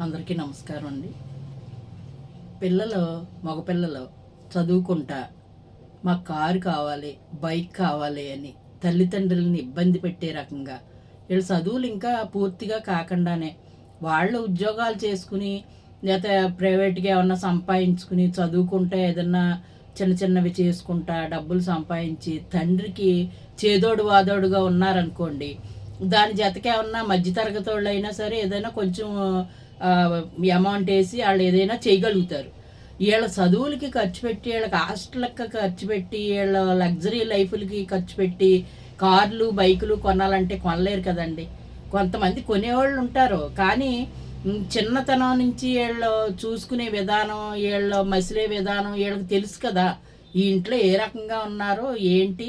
అందరికీ నమస్కారం అండి. పిల్లలు మగపిల్లలు చదువుకుంటా మా కారు కావాలి బైక్ కావాలి అని తల్లిదండ్రులని ఇబ్బంది పెట్టే రకంగా వీళ్ళ చదువులు ఇంకా పూర్తిగా కాకుండానే వాళ్ళు ఉద్యోగాలు చేసుకుని లేకపోతే ప్రైవేట్గా ఏమన్నా సంపాదించుకుని చదువుకుంటే ఏదన్నా చిన్న చిన్నవి చేసుకుంటా డబ్బులు సంపాదించి తండ్రికి చేదోడు వాదోడుగా ఉన్నారనుకోండి దాని జతకేమన్నా మధ్యతరగతి వాళ్ళు అయినా సరే ఏదైనా కొంచెం అమౌంట్ వేసి వాళ్ళు ఏదైనా చేయగలుగుతారు. వీళ్ళ చదువులకి ఖర్చు పెట్టి వీళ్ళకి హాస్టల్కి ఖర్చు పెట్టి వీళ్ళ లగ్జరీ లైఫ్లకి ఖర్చు పెట్టి కార్లు బైకులు కొనాలంటే కొనలేరు కదండి. కొంతమంది కొనేవాళ్ళు ఉంటారు. కానీ చిన్నతనం నుంచి వీళ్ళు చూసుకునే విధానం వీళ్ళు మసిలే విధానం వీళ్ళకి తెలుసు కదా. ఈ ఇంట్లో ఏ రకంగా ఉన్నారో ఏంటి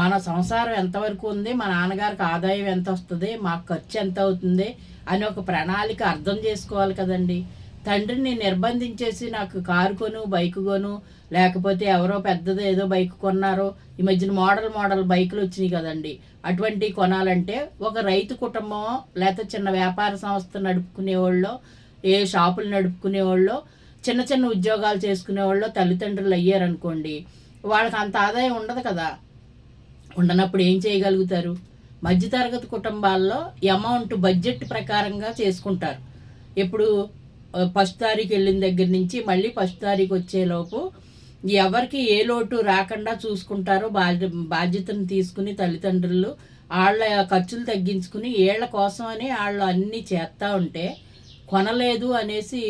మన సంసారం ఎంతవరకు ఉంది మా నాన్నగారికి ఆదాయం ఎంత వస్తుంది మాకు ఖర్చు ఎంత అవుతుంది అని ఒక ప్రణాళిక అర్థం చేసుకోవాలి కదండి. తండ్రిని నిర్బంధించేసి నాకు కారు కొను బైక్ కొను లేకపోతే ఎవరో పెద్దది ఏదో బైక్ కొన్నారో ఈ మధ్యన మోడల్ మోడల్ బైకులు వచ్చినాయి కదండి. అటువంటివి కొనాలంటే ఒక రైతు కుటుంబం లేకపోతే చిన్న వ్యాపార సంస్థ నడుపుకునే వాళ్ళు ఏ షాపులు నడుపుకునేవాళ్ళు చిన్న చిన్న ఉద్యోగాలు చేసుకునేవాళ్ళు తల్లిదండ్రులు అయ్యారనుకోండి వాళ్ళకి అంత ఆదాయం ఉండదు కదా. ఉండనప్పుడు ఏం చేయగలుగుతారు? మధ్యతరగతి కుటుంబాల్లో అమౌంట్ బడ్జెట్ ప్రకారంగా చేసుకుంటారు. ఇప్పుడు ఫస్ట్ తారీఖు వెళ్ళిన దగ్గర నుంచి మళ్ళీ ఫస్ట్ తారీఖు వచ్చేలోపు ఎవరికి ఏ లోటు రాకుండా చూసుకుంటారో బాధ్య బాధ్యతను తీసుకుని తల్లిదండ్రులు వాళ్ళ ఖర్చులు తగ్గించుకుని వీళ్ళ కోసం అని వాళ్ళు అన్నీ చేస్తూ ఉంటే కొనలేదు అనేసి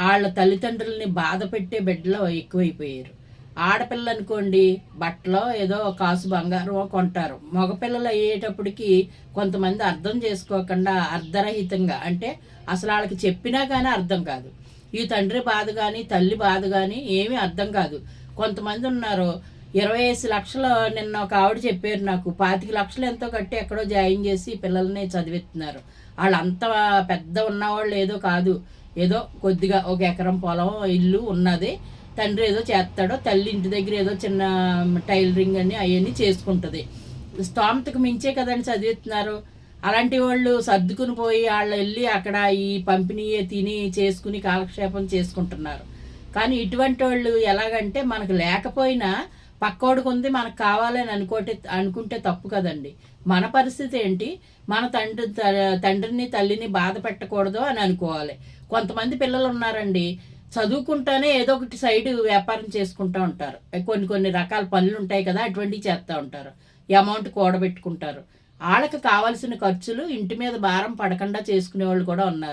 వాళ్ళ తల్లిదండ్రుల్ని బాధ పెట్టే బిడ్డలు ఎక్కువైపోయారు. ఆడపిల్ల అనుకోండి బట్టలో ఏదో కాసు బంగారం కొంటారు. మగపిల్లలు అయ్యేటప్పటికి కొంతమంది అర్థం చేసుకోకుండా అర్ధరహితంగా అంటే అసలు వాళ్ళకి చెప్పినా కానీ అర్థం కాదు. ఈ తండ్రి బాధ కానీ తల్లి బాధ కానీ ఏమీ అర్థం కాదు. కొంతమంది ఉన్నారు ఇరవై ఐదు లక్షలు నిన్న ఒక ఆవిడ చెప్పారు నాకు పాతిక లక్షలు ఎంతో కట్టి ఎక్కడో జాయిన్ చేసి పిల్లల్ని చదివిస్తున్నారు. వాళ్ళంత పెద్ద ఉన్నవాళ్ళు ఏదో కాదు. ఏదో కొద్దిగా ఒక ఎకరం పొలం ఇల్లు ఉన్నది. తండ్రి ఏదో చేస్తాడో తల్లి ఇంటి దగ్గర ఏదో చిన్న టైలరింగ్ అని అవన్నీ చేసుకుంటుంది. స్తోమతకు మించే కదండి చదివిస్తున్నారు. అలాంటి వాళ్ళు సర్దుకుని పోయి వాళ్ళు వెళ్ళి అక్కడ ఈ పంపిణీయే తిని చేసుకుని కాలక్షేపం చేసుకుంటున్నారు. కానీ ఇటువంటి వాళ్ళు ఎలాగంటే మనకు లేకపోయినా పక్కోడికి ఉంది మనకు కావాలని అనుకోటే అనుకుంటే తప్పు కదండి. మన పరిస్థితి ఏంటి? మన తండ్రి త- తండ్రిని తల్లిని బాధ పెట్టకూడదు అని అనుకోవాలి. కొంతమంది పిల్లలు ఉన్నారండి. చదువుకుంటానే ఏదో ఒకటి సైడ్ వ్యాపారం చేసుకుంటూ ఉంటారు. కొన్ని కొన్ని రకాల పనులు ఉంటాయి కదా అటువంటివి చేస్తూ ఉంటారు. ఈ అమౌంట్ కూడబెట్టుకుంటారు వాళ్ళకి కావాల్సిన ఖర్చులు ఇంటి మీద భారం పడకుండా చేసుకునే వాళ్ళు కూడా ఉన్నారు.